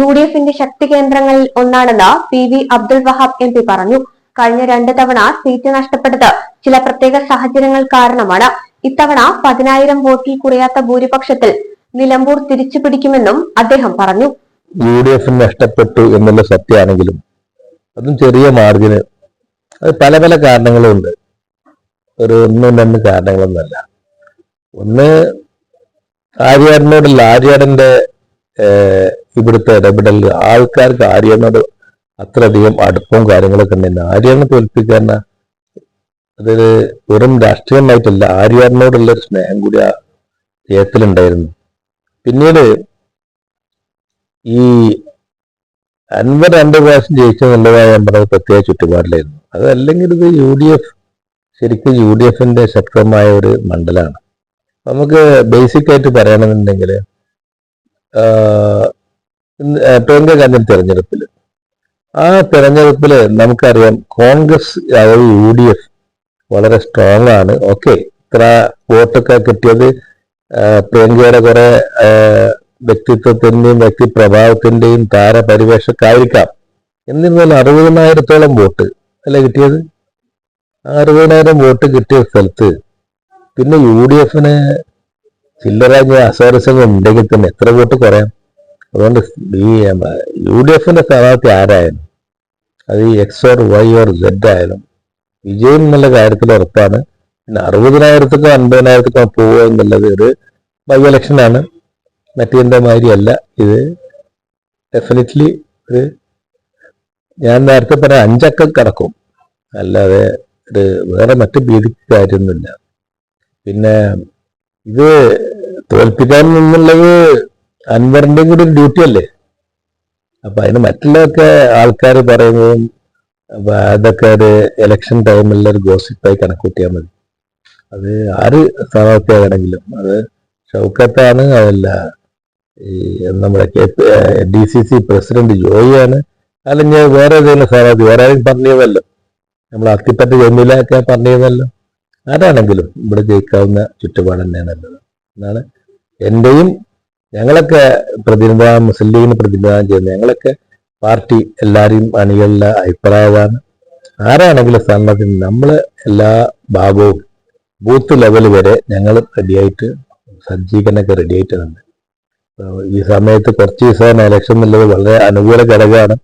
U D എഫിന്റെ ശക്തി കേന്ദ്രങ്ങളിൽ ഒന്നാണെന്ന് P V Abdul Wahab M P പറഞ്ഞു. കഴിഞ്ഞ രണ്ട് തവണ സീറ്റ് നഷ്ടപ്പെട്ടത് ചില പ്രത്യേക സാഹചര്യങ്ങൾ കാരണമാണ്. ഇത്തവണ പതിനായിരം വോട്ടിൽ കുറയാത്ത ഭൂരിപക്ഷത്തിൽ നിലമ്പൂർ തിരിച്ചു പിടിക്കുമെന്നും അദ്ദേഹം പറഞ്ഞു. യു ഡി എഫിന് നഷ്ടപ്പെട്ടു എന്നുള്ള സത്യമാണെങ്കിലും അതും ചെറിയ മാർജിന്. അത് പല പല കാരണങ്ങളുണ്ട് ഒരു ഒന്നും രണ്ട് കാരണങ്ങളൊന്നല്ല ഒന്ന് ആര്യാടനോടുള്ള ആര്യാടന്റെ ഇവിടുത്തെ ഇടപെടൽ ആൾക്കാർക്ക് ആര്യനോട് അത്രയധികം അടുപ്പവും കാര്യങ്ങളൊക്കെ ഉണ്ടായിരുന്നു ആര്യനെ തോൽപ്പിക്കാൻ അതൊരു വെറും രാഷ്ട്രീയമായിട്ടല്ല ആര്യനോടുള്ള ഒരു സ്നേഹം കൂടി ആ ജയത്തിലുണ്ടായിരുന്നു പിന്നീട് ഈ അൻപത് രണ്ട് പ്രാവശ്യം ജയിച്ചു എന്നുള്ളതായ നമ്മുടെ പ്രത്യേക ചുറ്റുപാടിലായിരുന്നു. അതല്ലെങ്കിൽ ഇത് യു ഡി എഫ് ശരിക്കും യു ഡി എഫിന്റെ ശക്തമായ ഒരു മണ്ഡലമാണ് നമുക്ക് ബേസിക് ആയിട്ട് പറയണമെന്നുണ്ടെങ്കിൽ പ്രിയങ്ക ഗാന്ധി തെരഞ്ഞെടുപ്പിൽ ആ തെരഞ്ഞെടുപ്പിൽ നമുക്കറിയാം കോൺഗ്രസ് അതായത് യു ഡി എഫ് വളരെ സ്ട്രോങ് ആണ്. ഓക്കെ ഇത്ര വോട്ടൊക്കെ കിട്ടിയത് പ്രിയങ്കയുടെ കുറെ വ്യക്തിത്വത്തിന്റെയും വ്യക്തിപ്രഭാവത്തിന്റെയും താരപരിവേഷമൊക്കെ ആയിരിക്കാം. എന്നിരുന്നാലും അറുപതിനായിരത്തോളം വോട്ട് അല്ലേ കിട്ടിയത്? അറുപതിനായിരം വോട്ട് കിട്ടിയ സ്ഥലത്ത് പിന്നെ യു ഡി എഫിന് ചില്ലറാഞ്ഞ അസ്വാരസ്യങ്ങൾ ഉണ്ടെങ്കിൽ തന്നെ എത്ര വോട്ട് കുറയാം? അതുകൊണ്ട് ഈ യു ഡി എഫിന്റെ സ്ഥാനാർത്ഥി ആരായാലും അത് ഈ X or Y or Z ആയാലും വിജയം എന്നുള്ള കാര്യത്തിൽ ഉറപ്പാണ്. പിന്നെ അറുപതിനായിരത്തിക്കോ അൻപതിനായിരത്തിക്കോ പോവുക എന്നുള്ളത് ഒരു ബൈ ഇലക്ഷനാണ് മറ്റേതിന്റെ മാതിരിയല്ല ഇത് ഡെഫിനറ്റ്ലി ഒരു ഞാൻ നേരത്തെ പറഞ്ഞ അഞ്ചക്ക കടക്കും. അല്ലാതെ ഒരു വേറെ മറ്റു ഭീതിക്ക് കാര്യമൊന്നുമില്ല. പിന്നെ ഇത് തോൽപ്പിക്കാൻ എന്നുള്ളത് അൻവറിന്റെ കൂടി ഒരു ഡ്യൂട്ടി അല്ലേ? അപ്പൊ അതിന് മറ്റുള്ളതൊക്കെ ആൾക്കാർ പറയുന്നതും അതൊക്കെ ഒരു ഇലക്ഷൻ ടൈമിലുള്ള ഒരു ഗോസിപ്പായി കണക്കൂട്ടിയാൽ മതി. അത് ആര് സ്ഥാനാർത്ഥിയാകണമെങ്കിലും അത് ഷൗക്കത്താണ് അതല്ല ഈ നമ്മുടെ K D C C president ജോയിയാണ്. അല്ലെങ്കിൽ വേറെ ഏതെങ്കിലും സ്ഥാനാർത്ഥി വേറെ ആരും പറഞ്ഞതല്ലോ നമ്മൾ അത്തിപ്പറ്റ ജമീലൊക്കെ പറഞ്ഞതല്ലോ ആരാണെങ്കിലും ഇവിടെ ജയിക്കാവുന്ന ചുറ്റുപാട് തന്നെയാണ് നല്ലത്. എന്നാണ് എന്റെയും ഞങ്ങളൊക്കെ പ്രതിനിധാനം മുസ്ലിം ലീഗിന് പ്രതിനിധാനം ചെയ്യുന്ന ഞങ്ങളൊക്കെ പാർട്ടി എല്ലാവരെയും അണികളിലെ അഭിപ്രായമാണ്. ആരാണെങ്കിലും സ്ഥാനത്തിന് നമ്മൾ എല്ലാ ഭാഗവും ബൂത്ത് ലെവൽ വരെ ഞങ്ങൾ റെഡിയായിട്ട് സജ്ജീകരണമൊക്കെ റെഡിയായിട്ടുണ്ട് ഈ സമയത്ത് കുറച്ച് ദിവസം ഇലക്ഷൻ എന്നുള്ളത് വളരെ അനുകൂല ഘടകമാണ്.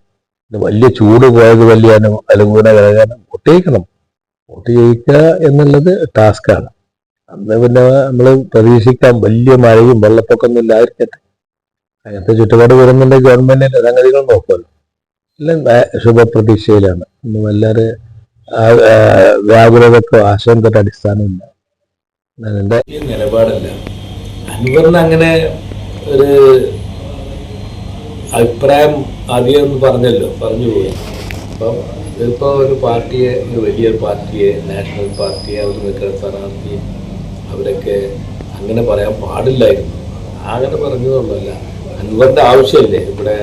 വലിയ ചൂട് പോയത് വലിയ അനു അനുകൂല ഘടകമാണ്. വോട്ട് ചെയ്യിക്കണം വോട്ട് ചെയ്യിക്കുക എന്നുള്ളത് ടാസ്ക്കാണ് അന്ന് പിന്നെ നമ്മൾ പ്രതീക്ഷിക്കാം വലിയ മഴയും വെള്ളപ്പൊക്കമൊന്നും ഇല്ലാതിരിക്കട്ടെ. അങ്ങനത്തെ ചുറ്റുപാട് വരുന്നുണ്ട് ഗവൺമെന്റിന്റെ സംഗതികൾ നോക്കുമല്ലോ. എല്ലാം ശുഭപ്രതീക്ഷയിലാണ്. ഒന്നും വല്ലാതെ വ്യാകുലതക്കോ ആശങ്കയുടെ അടിസ്ഥാനമില്ല. ഈ നിലപാടല്ല. അൻവറിന് അങ്ങനെ ഒരു അഭിപ്രായം ആദ്യം പറഞ്ഞല്ലോ പറഞ്ഞു പോയി. അപ്പം ഇതിപ്പോൾ ഒരു പാർട്ടിയെ ഒരു വലിയ പാർട്ടിയെ നാഷണൽ പാർട്ടിയെ അവർ നിൽക്കുന്ന സ്ഥാനാർത്ഥി അവരൊക്കെ അങ്ങനെ പറയാൻ പാടില്ലായിരുന്നു. അങ്ങനെ പറഞ്ഞതൊന്നുമല്ല അൻവറിന്റെ ആവശ്യമില്ലേ? ഇവിടെ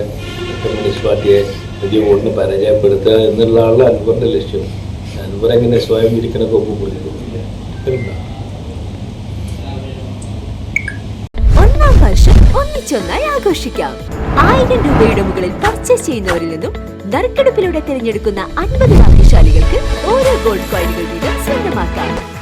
കമ്മ്യൂണിസ്റ്റ് പാർട്ടിയെ വലിയ വോട്ടിന് പരാജയപ്പെടുത്തുക എന്നുള്ളതാണ് അൻവറിന്റെ ലക്ഷ്യം. അൻവർ എങ്ങനെ സ്വയം ഇരിക്കണ കൊമ്പ് പൊളിക്കുന്നില്ല ഒന്നാം വർഷം ഒന്നിച്ചൊന്നായി ആഘോഷിക്കാം. ആയിരം രൂപയുടെ മുകളിൽ പർച്ചേസ് ചെയ്യുന്നവരിൽ നിന്നും നറുക്കെടുപ്പിലൂടെ തിരഞ്ഞെടുക്കുന്ന അൻപത് ഭാഗ്യശാലികൾക്ക് ഓരോ ഗോൾഡ് കോയിനുകൾ വീതം സ്വന്തമാക്കാം.